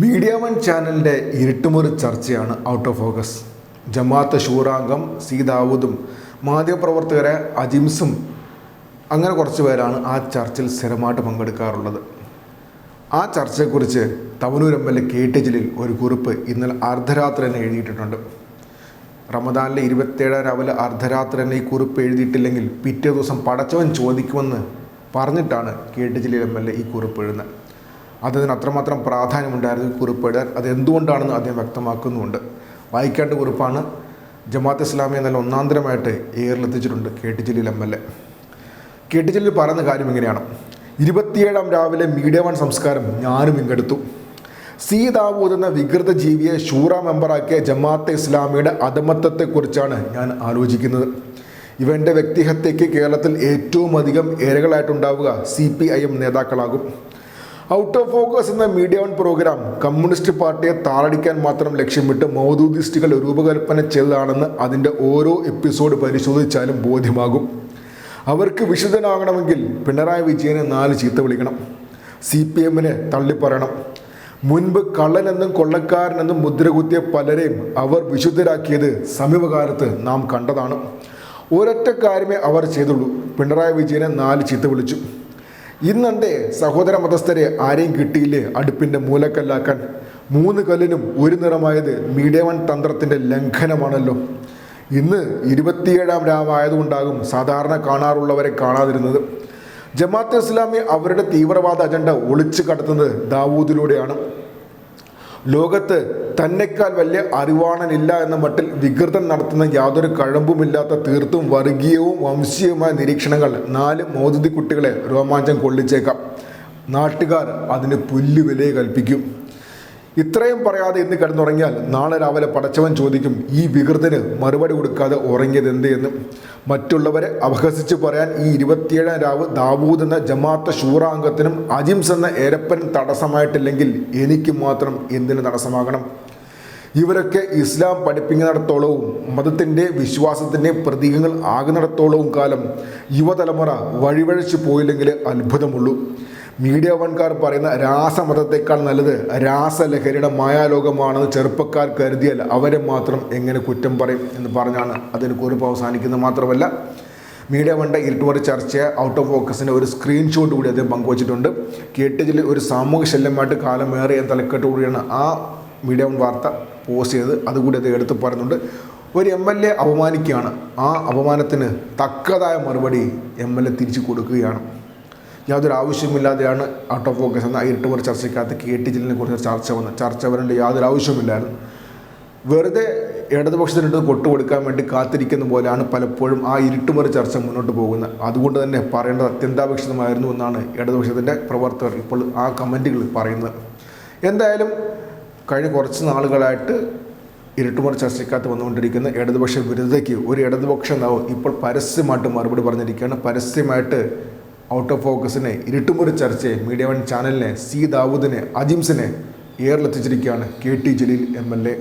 Media one ചാനലിന്റെ ഇരുട്ടുമുറി ചർച്ചയാണ് ഔട്ട് ഓഫ് ഫോക്കസ് ജമാഅത്ത് ഷൂറാംഗം സി ദാവൂദും മാധ്യമപ്രവർത്തകരെ അജിംസും അങ്ങനെ കുറച്ച് പേരാണ് ആ ചർച്ചയിൽ സ്ഥിരമായിട്ട് പങ്കെടുക്കാറുള്ളത്. ആ ചർച്ചയെക്കുറിച്ച് Thavanur M L A K T Jaleel ഒരു കുറിപ്പ് ഇന്നലെ അർദ്ധരാത്രി തന്നെ എഴുതിയിട്ടുണ്ട് റമദാനിലെ ഇരുപത്തേഴാം രാവിലെ അർദ്ധരാത്രി തന്നെ ഈ കുറിപ്പ് എഴുതിയിട്ടില്ലെങ്കിൽ പിറ്റേ ദിവസം പടച്ചവൻ ചോദിക്കുമെന്ന് പറഞ്ഞിട്ടാണ് K T Jaleel M L A ഈ കുറിപ്പ് എഴുതുന്നത്. അതിന് അത്രമാത്രം പ്രാധാന്യമുണ്ടായിരുന്നു ഈ അത് എന്തുകൊണ്ടാണെന്ന് അദ്ദേഹം വ്യക്തമാക്കുന്നുമുണ്ട്. വായിക്കേണ്ട കുറിപ്പാണ് ജമാഅത്ത് ഇസ്ലാമി എന്നാൽ ഒന്നാന്തരമായിട്ട് എയറിലെത്തിച്ചിട്ടുണ്ട് K T Jaleel M L A. K T Jaleel പറയുന്ന കാര്യം ഇങ്ങനെയാണ്. ഇരുപത്തിയേഴാം രാവിലെ മീഡിയ വൺ സംസ്കാരം ഞാനും ഇങ്ങെടുത്തു സി ദാവൂദ് എന്ന വികൃത ജീവിയെ ഷൂറ മെമ്പറാക്കിയ ജമാഅത്തെ ഇസ്ലാമിയുടെ അധമത്വത്തെക്കുറിച്ചാണ് ഞാൻ ആലോചിക്കുന്നത്. ഇവന്റെ വ്യക്തിഹത്യയ്ക്ക് കേരളത്തിൽ ഏറ്റവും അധികം ഇരകളായിട്ടുണ്ടാവുക സി പി ഐ എം നേതാക്കളാകും. ഔട്ട് ഓഫ് ഫോക്കസ് എന്ന മീഡിയ വൺ പ്രോഗ്രാം കമ്മ്യൂണിസ്റ്റ് പാർട്ടിയെ താറടിക്കാൻ മാത്രം ലക്ഷ്യമിട്ട് മൗദൂദിസ്റ്റുകൾ രൂപകൽപ്പന ചെയ്തതാണെന്ന് അതിന്റെ ഓരോ എപ്പിസോഡ് പരിശോധിച്ചാലും ബോധ്യമാകും. അവർക്ക് വിശുദ്ധനാകണമെങ്കിൽ പിണറായി വിജയനെ നാല് ചീത്ത വിളിക്കണം. സി പി എമ്മിനെ തള്ളിപ്പറയണം മുൻപ് കള്ളനെന്നും കൊള്ളക്കാരനെന്നും മുദ്രകുത്തിയ പലരെയും അവർ വിശുദ്ധരാക്കിയത് സമീപകാലത്ത് നാം കണ്ടതാണ്. ഒരൊറ്റ കാര്യമേ അവർ ചെയ്തുള്ളൂ. പിണറായി വിജയനെ നാല് ചീത്ത വിളിച്ചു. ഇന്നെന്തേ സഹോദര മതസ്ഥരെ ആരെയും കിട്ടിയില്ലേ? അടുപ്പിന്റെ മൂലക്കല്ലാക്കാൻ. മൂന്ന് കല്ലിനും ഒരു നിറമായത് മീഡിയ വൺ തന്ത്രത്തിന്റെ ലംഘനമാണല്ലോ. ഇന്ന് ഇരുപത്തിയേഴാം രാമായതുകൊണ്ടാകും സാധാരണ കാണാറുള്ളവരെ കാണാതിരുന്നത്. ജമാഅത്ത് ഇസ്ലാമി അവരുടെ തീവ്രവാദ അജണ്ട ഒളിച്ചു കടത്തുന്നത് ദാവൂദിലൂടെയാണ്. ലോകത്ത് തന്നെക്കാൾ വലിയ അറിവാണനില്ല എന്ന മട്ടിൽ വികൃതം നടത്തുന്ന യാതൊരു കഴമ്പുമില്ലാത്ത തീർത്തും വർഗീയവും വംശീയവുമായ നിരീക്ഷണങ്ങൾ നാല് മോദി കുട്ടികളെ രോമാഞ്ചം കൊള്ളിച്ചേക്കാം. നാട്ടുകാർ അതിന് പുല്ലുവിലയെ കൽപ്പിക്കും. ഇത്രയും പറയാതെ ഇന്ന് കിടന്നുറങ്ങിയാൽ നാളെ രാവിലെ പടച്ചവൻ ചോദിക്കും ഈ വികൃതന് മറുപടി കൊടുക്കാതെ ഉറങ്ങിയത് എന്ത്? എന്ന്. മറ്റുള്ളവരെ അപഹസിച്ച് പറയാൻ ഈ ഇരുപത്തിയേഴാം രാവ് ദാവൂദ് എന്ന ജമാഅത്ത് ഷൂറാംഗത്തിനും അജിംസ് എന്ന ഏരപ്പനും തടസ്സമായിട്ടില്ലെങ്കിൽ എനിക്ക് മാത്രം എന്തിന് തടസ്സമാകണം? ഇവരൊക്കെ ഇസ്ലാം പഠിപ്പിക്കുന്നിടത്തോളവും മതത്തിന്റെ വിശ്വാസത്തിന്റെ പ്രതീകങ്ങൾ ആകുന്നിടത്തോളവും കാലം യുവതലമുറ വഴിവഴിച്ചു പോയില്ലെങ്കിൽ അത്ഭുതമുള്ളൂ. മീഡിയ വൺകാർ പറയുന്ന രാസമതത്തെക്കാൾ നല്ലത് രാസലഹരിയുടെ മായാലോകമാണെന്ന് ചെറുപ്പക്കാർ കരുതിയാൽ അവരെ മാത്രം എങ്ങനെ കുറ്റം പറയും എന്ന് പറഞ്ഞാണ് അതിന് കുറിപ്പ് അവസാനിക്കുന്നത് മാത്രമല്ല മീഡിയ വണ്ട ഇരുട്ടുമറി ചർച്ചയെ ഔട്ട് ഓഫ് ഫോക്കസിന്റെ ഒരു സ്ക്രീൻഷോട്ട് കൂടി അദ്ദേഹം പങ്കുവച്ചിട്ടുണ്ട്. കേട്ടതിൽ ഒരു സാമൂഹ്യ ശല്യമായിട്ട് കാലമേറിയ തലക്കെട്ട് കൂടിയാണ് ആ മീഡിയ വൺ വാർത്ത പോസ്റ്റ് ചെയ്തത്. അതുകൂടി അദ്ദേഹം എടുത്ത് പറയുന്നുണ്ട്. ഒരു എം എൽ എ അപമാനിക്കുകയാണ്. ആ അപമാനത്തിന് തക്കതായ മറുപടി എം എൽ എ തിരിച്ചു കൊടുക്കുകയാണ്. യാതൊരു ആവശ്യമില്ലാതെയാണ് ഔട്ട് ഓഫ് ഫോക്കസ് എന്ന ഇരുട്ടുപുറ ചർച്ചയ്ക്കകത്ത് കെ ടി ജില്ലിനെ കുറിച്ച് ചർച്ച വന്നത് ചർച്ച വരേണ്ട യാതൊരു ആവശ്യമില്ലായിരുന്നു വെറുതെ ഇടതുപക്ഷത്തിനിട്ട് കൊട്ടുകൊടുക്കാൻ വേണ്ടി കാത്തിരിക്കുന്ന പോലെയാണ് പലപ്പോഴും ആ ഇരുട്ടുമറി ചർച്ച മുന്നോട്ട് പോകുന്നത്. അതുകൊണ്ട് തന്നെ പറയേണ്ടത് അത്യന്താപേക്ഷിതമായിരുന്നു എന്നാണ് ഇടതുപക്ഷത്തിന്റെ പ്രവർത്തകർ ഇപ്പോൾ ആ കമന്റുകൾ പറയുന്നത്. എന്തായാലും കഴിഞ്ഞ കുറച്ച് നാളുകളായിട്ട് ഇരുട്ടുമറി ചർച്ചയ്ക്കകത്ത് വന്നുകൊണ്ടിരിക്കുന്ന ഇടതുപക്ഷ വിരുദ്ധതയ്ക്ക് ഒരു ഇടതുപക്ഷ നേതാവ് ഇപ്പോൾ പരസ്യമായിട്ട് മറുപടി പറഞ്ഞിരിക്കുകയാണ്. പരസ്യമായിട്ട് ഔട്ട് ഓഫ് ഫോക്കസിനെ ഇരുട്ടുമുറി ചർച്ചയെ മീഡിയ വൺ ചാനലിനെ സി ദാവൂദിനെ അജിംസിനെ ഏറിലെത്തിച്ചിരിക്കുകയാണ് K T Jaleel M L A.